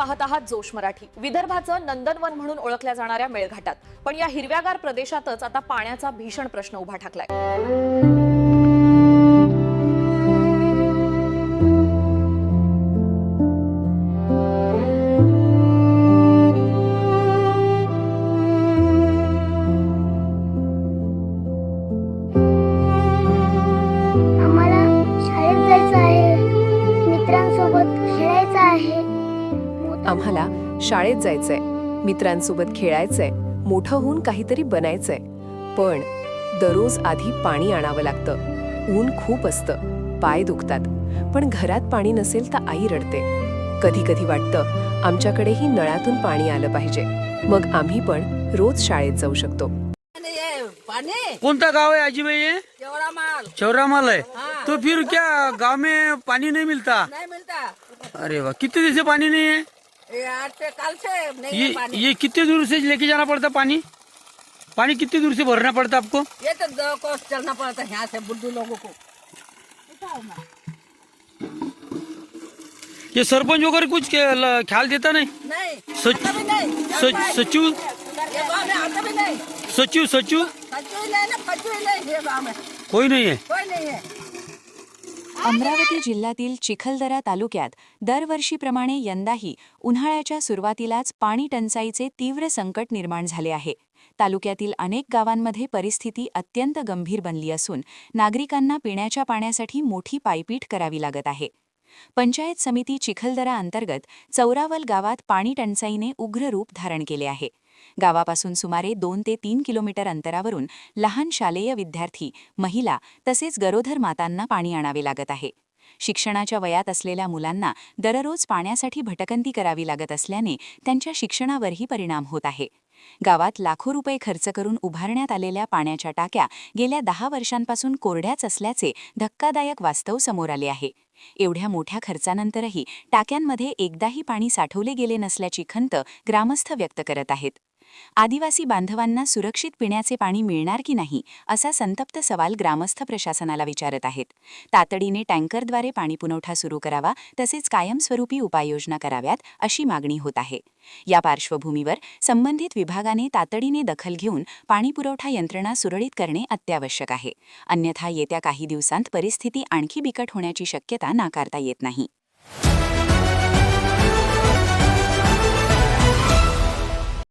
पाहत आहात जोश मराठी. विदर्भाचं नंदनवन म्हणून ओळखल्या जाणाऱ्या मेळघाटात. पण या हिरव्यागार प्रदेशातच आता पाण्याचा भीषण प्रश्न उभा ठाकलाय. शाळेत जायचंय. मित्रांसोबत खेळायचंय. मोठं होऊन काहीतरी बनायचंय. पण दररोज आधी पाणी आणावं लागतं. ऊन खूप असतं. पाय दुखतात. पण घरात पाणी नसेल तर आई रडते. कधी कधी वाटतं आमच्याकडेही नळातून पाणी आलं पाहिजे. मग आम्ही पण रोज शाळेत जाऊ शकतो. कौन गांव है आजी भाई ये चौड़ा माल चौरा माल है हाँ। तो फिर क्या गांव में पानी नहीं मिलता नहीं मिलता अरे वाह कितने दिन से पानी नहीं है आज से कल से नहीं ये पानी। ये कितने दूर से लेके जाना पड़ता पानी? पानी कितने दूर से भरना पड़ता आपको? ये तो दो कोस चलना पड़ता है यहाँ से बुद्धू लोगों को। ये सरपंच वगैरह कुछ ख्याल देता नहीं? नहीं सचिव सचिव सचिव कोई नहीं है। कोई नहीं है। अमरावती जिल्ह्यातील चिखलदरा तालुक्यात दरवर्षीप्रमाणे यंदाही उन्हाळ्याच्या सुरुवातीलाच पाणी टंचाईचे तीव्र संकट निर्माण झाले आहे. तालुक्यातील अनेक गावांमध्ये परिस्थिती अत्यंत गंभीर बनली असून नागरिकांना पिण्याच्या पाण्यासाठी मोठी पायपीट करावी लागत आहे. पंचायत समिती चिखलदरा अंतर्गत चौरावल गावात पाणी टंचाईने उग्र रूप धारण केले आहे. गावापासून सुमारे दोन ते तीन किलोमीटर अंतरावरून लहान शालेय विद्यार्थी महिला तसेच गरोधर मातांना पाणी आणावे लागत आहे. शिक्षणाच्या वयात असलेल्या मुलांना दररोज पाण्यासाठी भटकंती करावी लागत असल्याने त्यांच्या शिक्षणावरही परिणाम होत आहे. गावात लाखो रुपये खर्च करून उभारण्यात आलेल्या पाण्याच्या टाक्या गेल्या दहा वर्षांपासून कोरड्याच असल्याचे धक्कादायक वास्तव समोर आले आहे. एवढ्या मोठ्या खर्चानंतरही टाक्यांमध्ये एकदाही पाणी साठवले गेले नसल्याची खंत ग्रामस्थ व्यक्त करत आहेत. आदिवासी बांधवांना सुरक्षित पिण्याचे पाणी मिळणार की नाही असा संतप्त सवाल ग्रामस्थ प्रशासनाला विचारत आहेत. तातडीने टँकरद्वारे पाणी पुरवठा सुरू करावा तसेच कायमस्वरूपी उपाययोजना कराव्यात अशी मागणी होत आहे. या पार्श्वभूमीवर संबंधित विभागाने तातडीने दखल घेऊन पाणीपुरवठा यंत्रणा सुरळीत करणे अत्यावश्यक आहे. अन्यथा येत्या काही दिवसांत परिस्थिती आणखी बिकट होण्याची शक्यता नाकारता येत नाही.